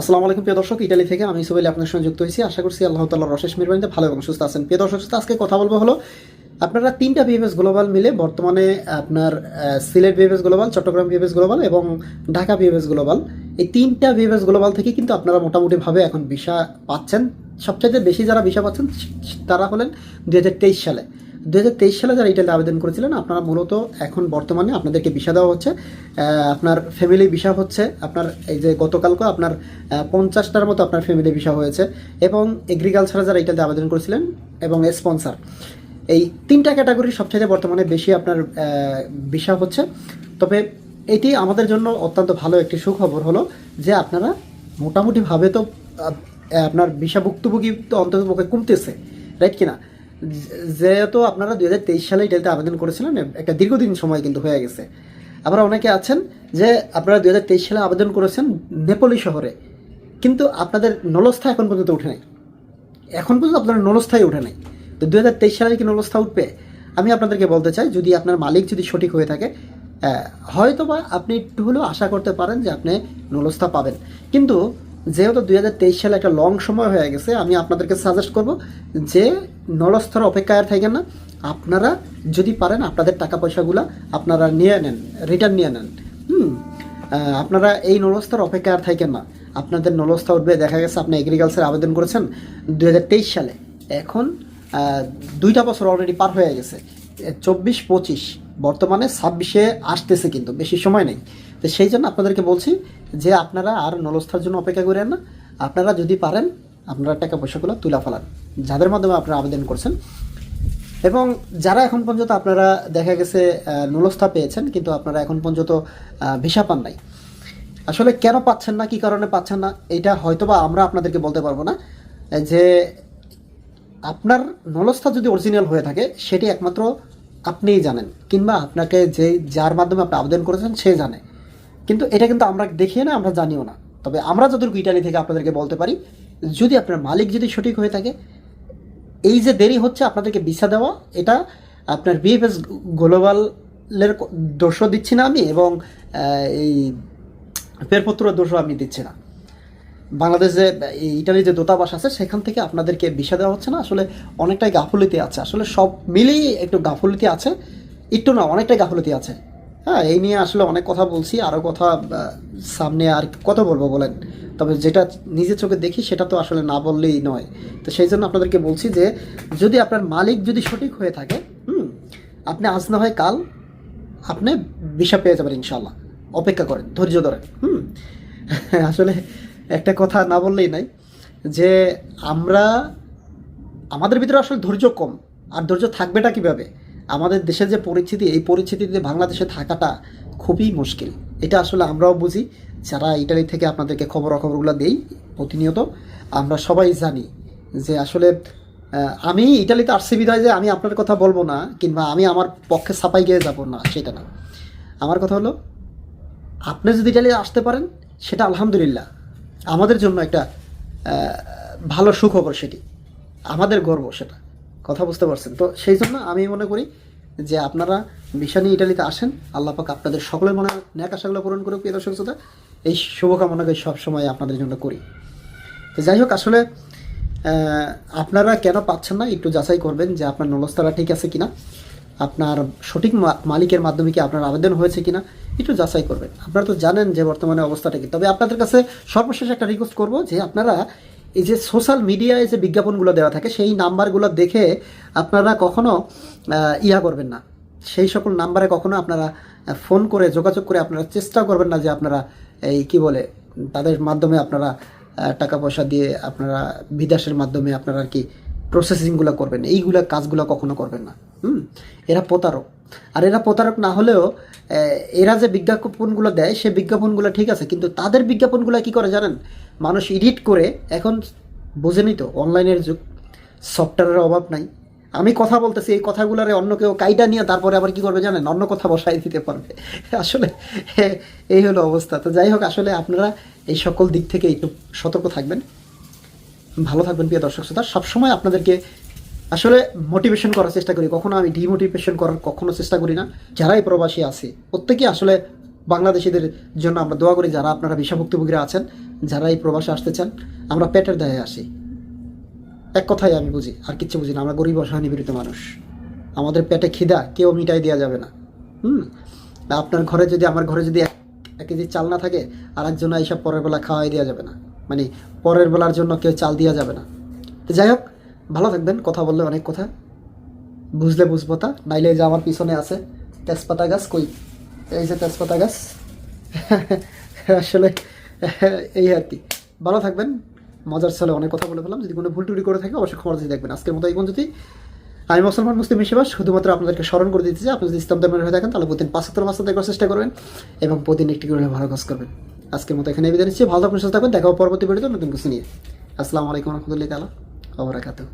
আসসালামু আলাইকুম, প্রিয় দর্শক। ইটালি থেকে আমি সুবেলি আপনার সঙ্গে যুক্ত হয়েছি। আশা করছি আল্লাহ তাল্লাহ রশেষ মিরবানিতে ভালো এবং সুস্থ আছেন। প্রিয় দর্শক আজকে কথা বলব হলো, আপনারা তিনটা বিএফএস গ্লোবাল মিলে বর্তমানে আপনার Sylhet BFS global Chittagong BFS global এবং ঢাকা বিএফএস গ্লোবাল এই তিনটা বিএফএস গ্লোবাল থেকে কিন্তু আপনারা মোটামুটিভাবে এখন ভিসা পাচ্ছেন। সবচাইতে বেশি যারা ভিসা পাচ্ছেন, তারা হলেন দু হাজার তেইশ সালে। দু হাজার তেইশ সালে যারা ইটালিতে আবেদন করেছিলেন, আপনারা মূলত এখন বর্তমানে আপনাদেরকে ভিসা দেওয়া হচ্ছে। আপনার ফ্যামিলি ভিসা হচ্ছে, আপনার এই যে গতকালকে আপনার পঞ্চাশটার মতো আপনার ফ্যামিলি ভিসা হয়েছে এবং এগ্রিকালচারে যারা ইটালিতে আবেদন করেছিলেন এবং স্পন্সার এই তিনটা ক্যাটাগরি সবচেয়ে বর্তমানে বেশি আপনার ভিসা হচ্ছে। তবে এটি আমাদের জন্য অত্যন্ত ভালো একটি সুখবর হলো যে আপনারা মোটামুটিভাবে তো আপনার ভিসা ভুক্তভোগী তো অন্তত কমতেছে রাইট কিনা? যেহেতু আপনারা দুই হাজার তেইশ সালে ইটালিতে আবেদন করেছিলেন, একটা দীর্ঘদিন সময় কিন্তু হয়ে গেছে। আবার অনেকে আছেন যে আপনারা দুই হাজার তেইশ সালে আবেদন করেছেন নেপোলি শহরে, কিন্তু আপনাদের নলস্থা এখন পর্যন্ত উঠে নাই। এখন পর্যন্ত আপনার নলস্থায় উঠে নাই। তো দু হাজার তেইশ সালে কি নলস্থা উঠবে? আমি আপনাদেরকে বলতে চাই, যদি আপনার মালিক যদি সঠিক হয়ে থাকে হয়তো বা আপনি একটু হলেও আশা করতে পারেন যে আপনি নলস্থা পাবেন। কিন্তু যেহেতু দুই হাজার তেইশ সালে একটা লং সময় হয়ে গেছে, আমি আপনাদেরকে সাজেস্ট করব যে নলস্থার অপেক্ষায় আর থাকেন না। আপনারা যদি পারেন আপনাদের টাকা পয়সাগুলো আপনারা নিয়ে নেন রিটার্ন নিয়ে নেন। হুম আপনারা এই নলস্থার অপেক্ষায় আর থাকেন না। আপনাদের নলস্থা উঠবে, দেখা গেছে আপনি এগ্রিকালচার আবেদন করেছেন দু হাজার তেইশ সালে। এখন দুইটা বছর অলরেডি পার হয়ে গেছে। চব্বিশ পঁচিশ, বর্তমানে ছাব্বিশে আসতেছে কিন্তু, বেশি সময় নেই। তো সেই জন্য আপনাদেরকে বলছি যে আপনারা আর নলস্থার জন্য অপেক্ষা করেন না। আপনারা যদি পারেন, আপনারা টাকা পয়সাগুলো তুলা ফেলান, যাদের মাধ্যমে আপনারা আবেদন করছেন। এবং যারা এখন পর্যন্ত আপনারা দেখা গেছে নুলস্থা পেয়েছেন, কিন্তু আপনারা এখন পর্যন্ত ভিসা পান নাই। আসলে কেন পাচ্ছেন না, কি কারণে পাচ্ছেন না, এটা হয়তোবা আমরা আপনাদেরকে বলতে পারব না, যে আপনার নলস্থা যদি অরিজিনাল হয়ে থাকে, সেটি একমাত্র আপনিই জানেন, কিংবা আপনাকে যে, যার মাধ্যমে আপনি আবেদন করেছেন, সে জানে। কিন্তু এটা কিন্তু আমরা দেখিয়ে না, আমরা জানিও না। তবে আমরা যতটুকু ইটালি থেকে আপনাদেরকে বলতে পারি, যদি আপনার মালিক যদি সঠিক হয়ে থাকে, এই যে দেরি হচ্ছে আপনাদেরকে ভিসা দেওয়া, এটা আপনার বিএফএস গ্লোবালের দোষও দিচ্ছি না আমি এবং এই পেরপত্র দোষও আমি দিচ্ছি না। বাংলাদেশে ইটালির যে দূতাবাস আছে, সেখান থেকে আপনাদেরকে ভিসা দেওয়া হচ্ছে না। আসলে অনেকটাই গাফলতি আছে। আসলে সব মিলেই একটু গাফলতি আছে। একটু না, অনেকটাই গাফলতি আছে। হ্যাঁ এই নিয়ে আসলে অনেক কথা বলছি। আরও কথা সামনে আর কত বলব বলেন। তবে যেটা নিজের চোখে দেখি, সেটা তো আসলে না বললেই নয়। তো সেই জন্য আপনাদেরকে বলছি যে, যদি আপনার মালিক যদি সঠিক হয়ে থাকে, হুম, আপনি আজ না হয় কাল আপনি ভিসা পেয়ে যাবেন ইনশাল্লাহ অপেক্ষা করেন, ধৈর্য ধরেন, হুম। আসলে একটা কথা না বললেই নাই, যে আমরা, আমাদের ভিতরে আসলে ধৈর্য কম। আর ধৈর্য থাকবেটা কীভাবে? আমাদের দেশের যে পরিস্থিতি, এই পরিস্থিতিতে বাংলাদেশে থাকাটা খুবই মুশকিল। এটা আসলে আমরাও বুঝি। যারা ইটালি থেকে আপনাদেরকে খবরাখবরগুলো দেই প্রতিনিয়ত, আমরা সবাই জানি যে আসলে আমি ইটালিতে আসছি বিধায় যে আমি আপনার কথা বলব না, কিংবা আমি আমার পক্ষে ছাপাই গিয়ে যাব না, সেটা না। আমার কথা হলো, আপনি যদি ইটালি আসতে পারেন, সেটা আলহামদুলিল্লাহ। আমাদের জন্য একটা ভালো সুখবর সেটি। আমাদের গর্ব সেটা। কথা বুঝতে পারছেন? তো সেই জন্য আমি মনে করি যে আপনারা নিয়ে ইটালিতে আসেন, আল্লাহ পাক আপনাদের সকলের মনে ন্যাক আশাগুলো পূরণ করুক, প্রিয় দর্শক শ্রোতা। এই শুভকামনাকে সবসময় আপনাদের জন্য করি। তো যাই হোক, আসলে আপনারা কেন পাচ্ছেন না একটু যাচাই করবেন যে আপনার নলস্তারা ঠিক আছে কিনা। আপনার সঠিক মালিকের মাধ্যমে কি আপনার আবেদন হয়েছে কিনা, একটু যাচাই করবেন। আপনারা তো জানেন যে বর্তমানে অবস্থাটা কি। তবে আপনাদের কাছে সর্বশেষ একটা রিকোয়েস্ট করব যে আপনারা এই যে সোশ্যাল মিডিয়ায় যে বিজ্ঞাপনগুলো দেওয়া থাকে, সেই নাম্বারগুলো দেখে আপনারা কখনো ইয়া করবেন না। সেই সকল নাম্বারে কখনো আপনারা ফোন করে যোগাযোগ করে আপনারা চেষ্টা করবেন না যে আপনারা এই কি বলে, তাদের মাধ্যমে আপনারা টাকা পয়সা দিয়ে আপনারা বিদেশের মাধ্যমে আপনারা আর কি প্রসেসিংগুলো করবেন, এইগুলা কাজগুলো কখনো করবেন না। হুম? এরা প্রতারক। আর এরা প্রতারক না হলেও এরা যে বিজ্ঞাপনগুলো দেয়, সে বিজ্ঞাপনগুলো ঠিক আছে, কিন্তু তাদের বিজ্ঞাপনগুলো কি করে জানেন? মানুষ এডিট করে এখন বোঝেনি তো, অনলাইনের যুগ। সফটওয়্যারের অভাব নাই। আমি কথা বলতেছি, এই কথাগুলোরে অন্য কেউ কাইটা নিয়ে তারপরে আবার কি করবে জানেন? অন্য কথা বসাই দিতে পারবে। আসলে এই হলো অবস্থা। তো যাই হোক, আসলে আপনারা এই সকল দিক থেকে একটু সতর্ক থাকবেন। ভালো থাকবেন প্রিয় দর্শক শ্রোতা। সবসময় আপনাদেরকে আসলে মোটিভেশন করার চেষ্টা করি। কখনো আমি ডিমোটিভেশন করার কখনো চেষ্টা করি না। যারাই প্রবাসী আছে প্রত্যেকে আসলে বাংলাদেশিদের জন্য আমরা দোয়া করি যারা আপনারা বিষাভুক্তভোগীরা আছেন যারা এই প্রবাসে আসতে চান, আমরা পেটের দায়ে আসি। এক কথাই আমি বুঝি, আর কিচ্ছু বুঝি না, আমরা গরিব অসহায় নিপীড়িত মানুষ। আমাদের পেটে খিদা, কেউ মিটাই দেওয়া যাবে না। হুম? আপনার ঘরে যদি, আমার ঘরে যদি এক কেজি চাল না থাকে আর একজন এইসব পরের বেলা খাওয়াই দেওয়া যাবে না। মানে পরের বেলার জন্য কেউ চাল দেওয়া যাবে না। তো যাই হোক, ভালো থাকবেন, কথা বললে অনেক কথা। বুঝলে বুঝব তা, নাইলে যে আমার পিছনে আছে তেজপাতা গাছ, কই? এই যে তেজপাতা গাছ। আসলে এই আর কি। ভালো থাকবেন, মজার ছলে অনেক কথা বলে ফেলাম যদি কোনো ভুল টুটি করে থাকে, অবশ্যই ক্ষমা দিয়ে দেখবেন। আজকের মতো এই পর্যন্তই। আমি মুসলমান মুসলিম হিসেবে শুধুমাত্র আপনাদেরকে স্মরণ করে দিতে চাই। আপনি যদি ইসলাম ধর্মের হয়ে থাকেন, তাহলে প্রতিদিন পাঁচাত্তর মাস দেখার চেষ্টা করবেন এবং প্রতিদিন একটি করে ভালো কাজ করবেন। আজকের মতো এখানে বিদায় নিচ্ছি। ভালো থাকবেন সুস্থ থাকবেন দেখা পরবর্তী ভিডিওতে নতুন কিছু নিয়ে। আসসালামু আলাইকুম রহমতুল্লাহ তালা আবরাকাতু